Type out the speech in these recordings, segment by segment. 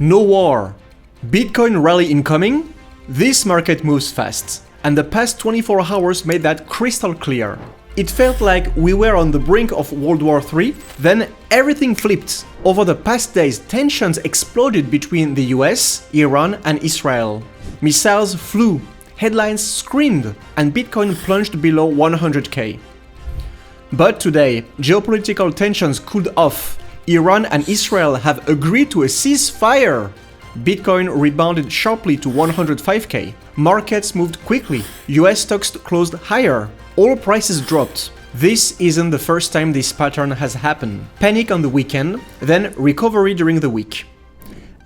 No war. Bitcoin rally incoming? This market moves fast, and the past 24 hours made that crystal clear. It felt like we were on the brink of World War III, then everything flipped. Over the past days, tensions exploded between the US, Iran, and Israel. Missiles flew, headlines screamed, and Bitcoin plunged below 100k. But today, geopolitical tensions cooled off. Iran and Israel have agreed to a ceasefire. Bitcoin rebounded sharply to 105k. Markets moved quickly. US stocks closed higher. All prices dropped. This isn't the first time this pattern has happened. Panic on the weekend, then recovery during the week.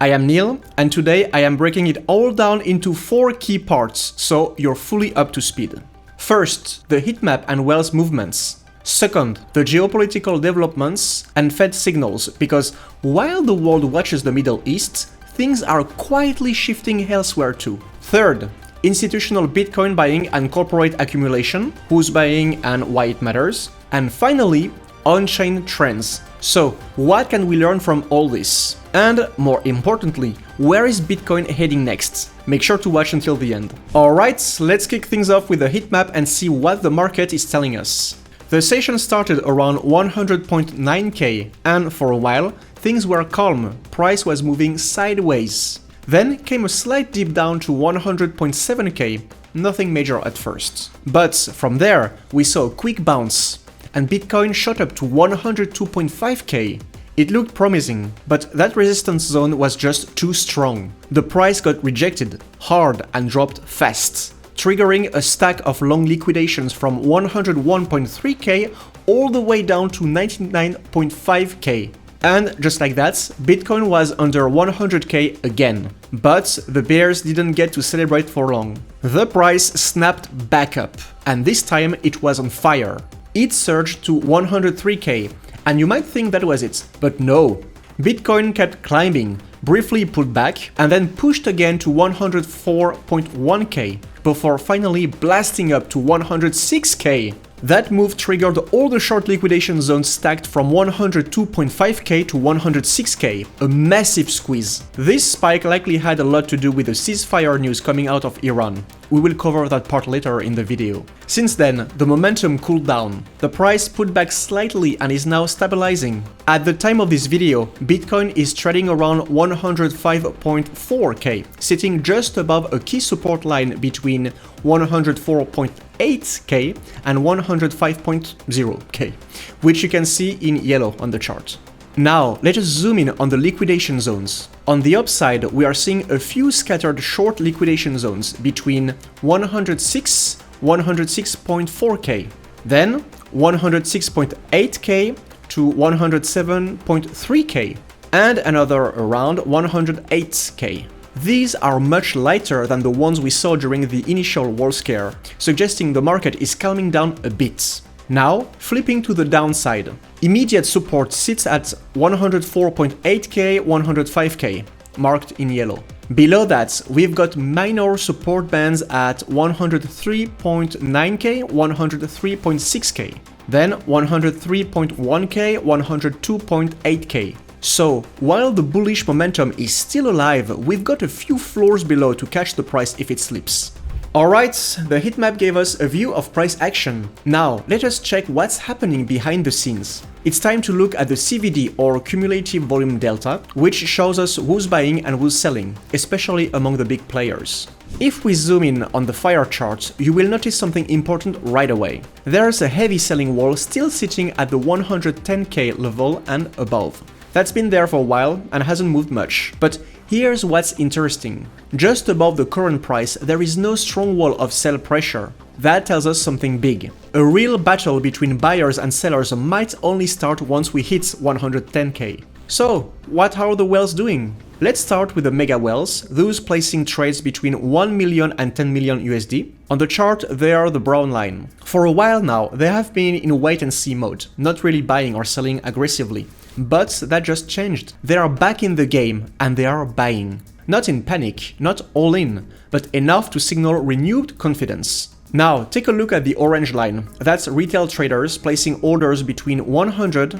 I am Neil, and today I am breaking it all down into four key parts so you're fully up to speed. First, the heatmap and Wells movements. Second, the geopolitical developments and Fed signals, because while the world watches the Middle East, things are quietly shifting elsewhere too. Third, institutional Bitcoin buying and corporate accumulation, who's buying and why it matters. And finally, on chain trends. So, what can we learn from all this? And more importantly, where is Bitcoin heading next? Make sure to watch until the end. Alright, let's kick things off with a heat map and see what the market is telling us. The session started around 100.9k, and for a while, things were calm, price was moving sideways. Then came a slight dip down to 100.7k, nothing major at first. But from there, we saw a quick bounce, and Bitcoin shot up to 102.5k. It looked promising, but that resistance zone was just too strong. The price got rejected hard and dropped fast, triggering a stack of long liquidations from 101.3k all the way down to 99.5k. And just like that, Bitcoin was under 100k again. But the bears didn't get to celebrate for long. The price snapped back up, and this time it was on fire. It surged to 103k, and you might think that was it, but no. Bitcoin kept climbing, briefly pulled back, and then pushed again to 104.1k, before finally blasting up to 106k. That move triggered all the short liquidation zones stacked from 102.5k to 106k, a massive squeeze. This spike likely had a lot to do with the ceasefire news coming out of Iran. We will cover that part later in the video. Since then, the momentum cooled down. The price put back slightly and is now stabilizing. At the time of this video, Bitcoin is trading around 105.4k, sitting just above a key support line between 104.8k and 105.0k, which you can see in yellow on the chart. Now, let us zoom in on the liquidation zones. On the upside, we are seeing a few scattered short liquidation zones between 106 106.4k, then 106.8k to 107.3k, and another around 108k. These are much lighter than the ones we saw during the initial war scare, suggesting the market is calming down a bit. Now, flipping to the downside. Immediate support sits at 104.8k, 105k, marked in yellow. Below that, we've got minor support bands at 103.9k, 103.6k, then 103.1k, 102.8k. So, while the bullish momentum is still alive, we've got a few floors below to catch the price if it slips. Alright, the heatmap gave us a view of price action. Now, let us check what's happening behind the scenes. It's time to look at the CVD or Cumulative Volume Delta, which shows us who's buying and who's selling, especially among the big players. If we zoom in on the fire chart, you will notice something important right away. There's a heavy selling wall still sitting at the 110k level and above. That's been there for a while and hasn't moved much, but here's what's interesting. Just above the current price, there is no strong wall of sell pressure. That tells us something big. A real battle between buyers and sellers might only start once we hit 110k. So, what are the whales doing? Let's start with the mega whales, those placing trades between 1 million and 10 million USD. On the chart, they are the brown line. For a while now, they have been in wait and see mode, not really buying or selling aggressively. But that just changed. They are back in the game and they are buying. Not in panic, not all in, but enough to signal renewed confidence. Now, take a look at the orange line. That's retail traders placing orders between $100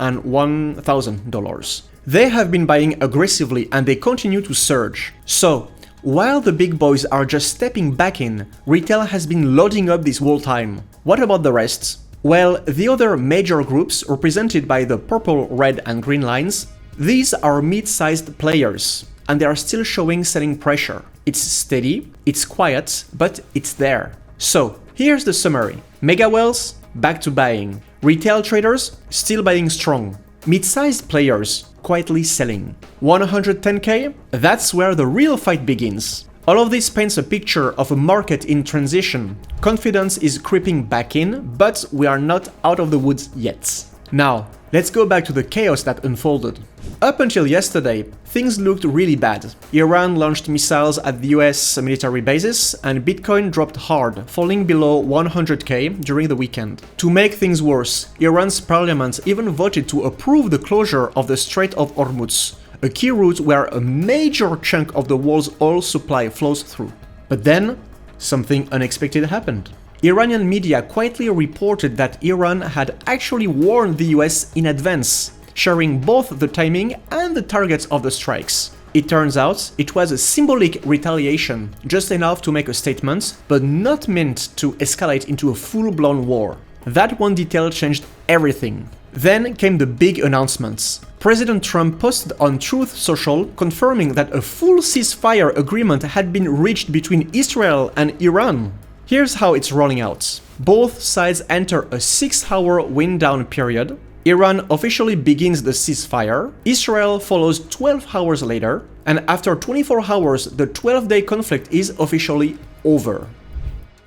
and $1,000. They have been buying aggressively and they continue to surge. So, while the big boys are just stepping back in, retail has been loading up this whole time. What about the rest? Well, the other major groups, represented by the purple, red, and green lines, these are mid sized players, and they are still showing selling pressure. It's steady, it's quiet, but it's there. So, here's the summary Mega whales, back to buying. Retail traders, still buying strong. Mid sized players, quietly selling. 110k? That's where the real fight begins. All of this paints a picture of a market in transition. Confidence is creeping back in, but we are not out of the woods yet. Now, let's go back to the chaos that unfolded. Up until yesterday, things looked really bad. Iran launched missiles at the US military bases, and Bitcoin dropped hard, falling below 100k during the weekend. To make things worse, Iran's parliament even voted to approve the closure of the Strait of Hormuz, a key route where a major chunk of the world's oil supply flows through. But then, something unexpected happened. Iranian media quietly reported that Iran had actually warned the US in advance, sharing both the timing and the targets of the strikes. It turns out it was a symbolic retaliation, just enough to make a statement, but not meant to escalate into a full blown war. That one detail changed everything. Then came the big announcements. President Trump posted on Truth Social confirming that a full ceasefire agreement had been reached between Israel and Iran. Here's how it's rolling out. Both sides enter a 6 hour wind down period. Iran officially begins the ceasefire. Israel follows 12 hours later. And after 24 hours, the 12 day conflict is officially over.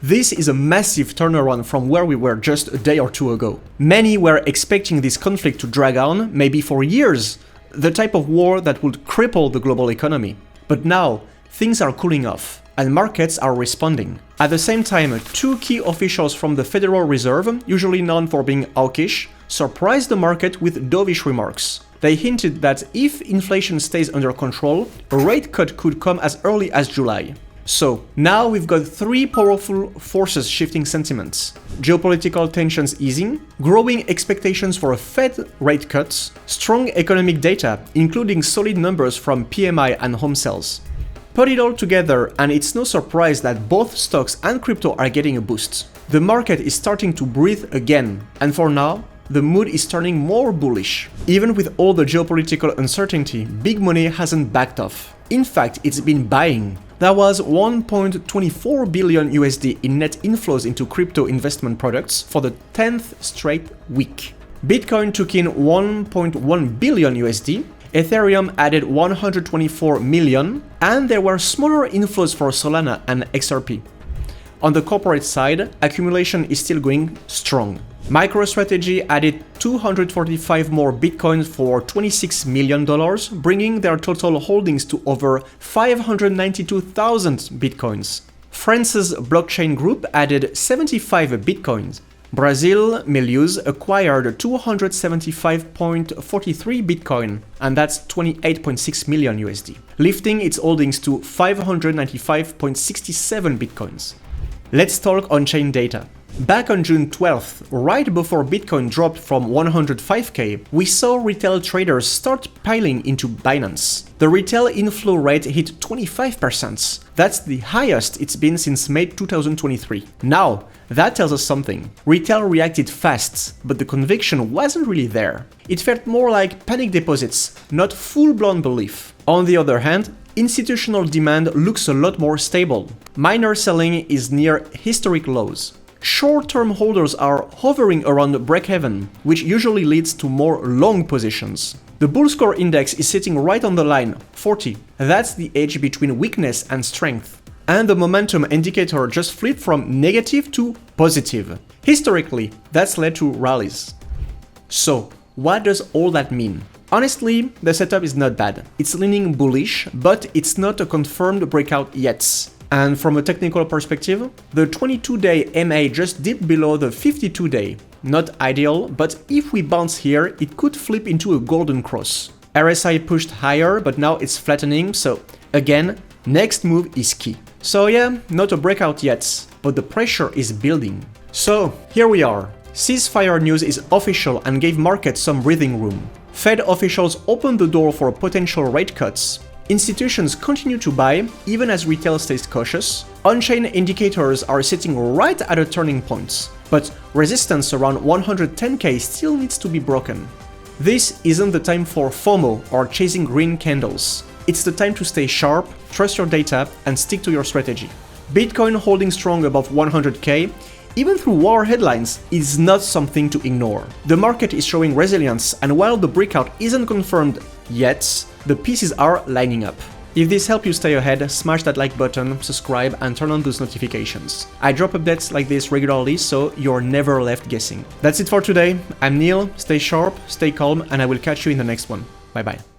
This is a massive turnaround from where we were just a day or two ago. Many were expecting this conflict to drag on, maybe for years, the type of war that would cripple the global economy. But now, things are cooling off, and markets are responding. At the same time, two key officials from the Federal Reserve, usually known for being hawkish, surprised the market with dovish remarks. They hinted that if inflation stays under control, a rate cut could come as early as July. So now we've got three powerful forces shifting sentiments geopolitical tensions easing, growing expectations for a Fed rate cuts, strong economic data, including solid numbers from PMI and home sales. Put it all together, and it's no surprise that both stocks and crypto are getting a boost. The market is starting to breathe again, and for now, the mood is turning more bullish. Even with all the geopolitical uncertainty, big money hasn't backed off. In fact, it's been buying. There was 1.24 billion USD in net inflows into crypto investment products for the 10th straight week. Bitcoin took in 1.1 billion USD, Ethereum added 124 million, and there were smaller inflows for Solana and XRP. On the corporate side, accumulation is still going strong. MicroStrategy added 245 more bitcoins for $26 million, bringing their total holdings to over 592,000 bitcoins. France's blockchain group added 75 bitcoins. Brazil Melius acquired 275.43 bitcoin, and that's 28.6 million USD, lifting its holdings to 595.67 bitcoins. Let's talk on chain data. Back on June 12th, right before Bitcoin dropped from 105k, we saw retail traders start piling into Binance. The retail inflow rate hit 25%. That's the highest it's been since May 2023. Now, that tells us something. Retail reacted fast, but the conviction wasn't really there. It felt more like panic deposits, not full blown belief. On the other hand, institutional demand looks a lot more stable. Miner selling is near historic lows short-term holders are hovering around break-even, which usually leads to more long positions. The bull score index is sitting right on the line, 40. That's the edge between weakness and strength. And the momentum indicator just flipped from negative to positive. Historically, that's led to rallies. So, what does all that mean? Honestly, the setup is not bad. It's leaning bullish, but it's not a confirmed breakout yet. And from a technical perspective, the 22 day MA just dipped below the 52 day. Not ideal, but if we bounce here, it could flip into a golden cross. RSI pushed higher, but now it's flattening, so again, next move is key. So yeah, not a breakout yet. but the pressure is building. So, here we are. Ceasefire news is official and gave markets some breathing room. Fed officials opened the door for potential rate cuts. Institutions continue to buy, even as retail stays cautious. On-chain indicators are sitting right at a turning point, but resistance around 110k still needs to be broken. This isn't the time for FOMO or chasing green candles. It's the time to stay sharp, trust your data, and stick to your strategy. Bitcoin holding strong above 100k even through war headlines, is not something to ignore. The market is showing resilience, and while the breakout isn't confirmed yet, the pieces are lining up. If this helped you stay ahead, smash that like button, subscribe, and turn on those notifications. I drop updates like this regularly, so you're never left guessing. That's it for today. I'm Neil, stay sharp, stay calm, and I will catch you in the next one. Bye bye.